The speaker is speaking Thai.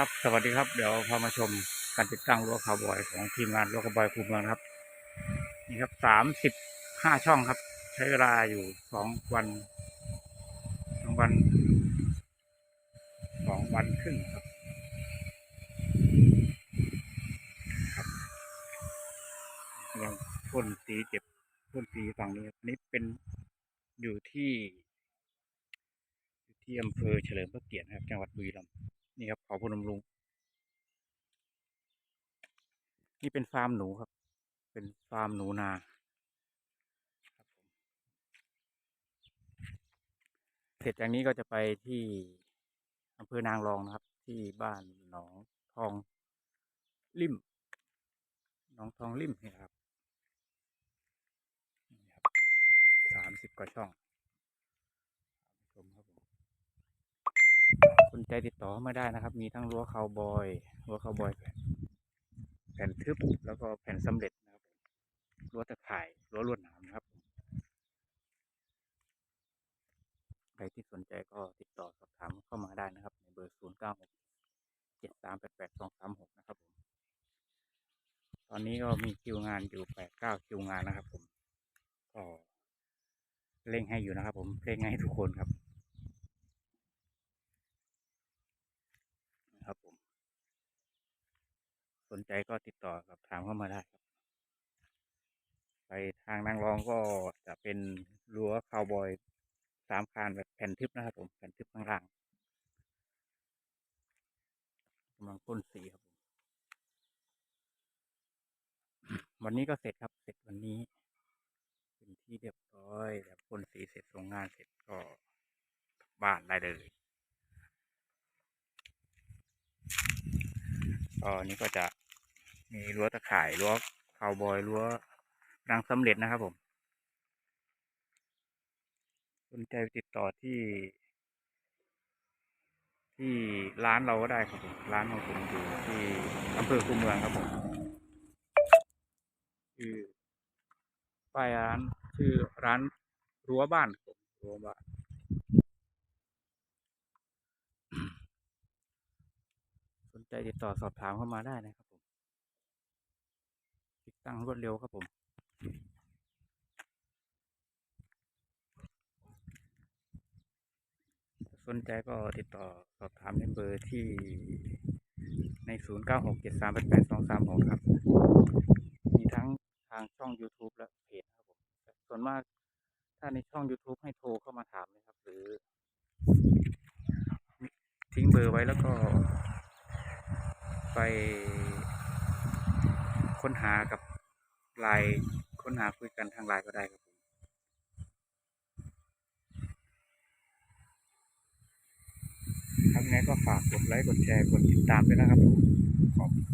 ครับสวัสดีครับเดี๋ยวพามาชมการติดตั้งรั้วคาวบอยของทีมงานรั้วคาวบอยคูเมืองครับ นี่ครับสามสิบห้าช่องครับ ใช้เวลาอยู่สองวันสองวันสองวันครึ่งครับครับกำลังพ่นสีเจ็บพ่นสีฝั่งนี้ครับอันนี้เป็นอยู่ที่อยู่ที่อำเภอเฉลิมพระเกียรติครับ จังหวัดบุรีรัมย์ นี่ครับเขาพนมรุ้งนี่เป็นฟาร์มหนูครับ เป็นฟาร์มหนูนาครับผมเสร็จจากนี้ก็จะไปที่อำเภอนางรองนะครับ ที่บ้านหนองทองลิ่มหนองทองลิ่มนี่ครับนี่ครับสามสิบกว่าช่องชมครับผม สนใจ ติดต่อเข้ามาได้นะครับ มีทั้งรั้วคาวบอยรั้วคาวบอยแผ่นแผ่นทึบแล้วก็แผ่นสำเร็จนะครับผมรั้วตะข่ายรั้วลวดหนามนะครับผมใครที่สนใจก็ติดต่อสอบถามเข้ามาได้นะครับ ในเบอร์ 0 9 6 7 3 8 8 2 3 6 นะครับผม ตอนนี้ก็มีคิวงานอยู่ 8 9 คิวงานนะครับผม ก็เร่งให้อยู่นะครับผมเร่งให้ทุกคนครับครับผม ส นใจก็ติดต่อสอบถามเข้ามาได้ครับ ไปทางนางรองก็จะเป็นรั้วคาวบอยสามคานแบบแผ่นทึบนะครับผมแผ่นทึบข้างล่างกำลังพ่นสีครับผมวันนี้ก็เสร็จครับเสร็จวันนี้ เป็นที่เรียบร้อยแบบพ่นสีเสร็จส่งงานเสร็จก็กลับบ้านได้เลยก็อันนี้ก็จะ มีรั้วตะข่ายรั้วคาวบอยรั้วรังสำเร็จนะครับผม สนใจติดต่อที่ ที่ร้านเราก็ได้ครับผมร้านของผมอยู่ที่อำเภอคูเมืองครับผมชื่อป้ายร้านชื่อร้านรั้วบ้านครับผมรั้วบ้านสนใจติดต่อสอบถามเข้ามาได้นะครับ ตั้งรวดเร็วครับผม สนใจก็ติดต่อสอบถามในเบอร์ที่ใน 0 9 6 7 3 8 8 2 3 6 ครับ มีทั้งทางช่อง YouTube และเพจครับผม ส่วนมากถ้าในช่อง YouTube ให้โทรเข้ามาถามนะครับ หรือทิ้งเบอร์ไว้แล้วก็ไปค้นหากับ ไลน์ค้นหาคุยกันทางไลน์ก็ได้ครับผมครับยังไงก็ฝากกดไลค์กดแชร์กดติดตามด้วยนะครับผมขอบคุณ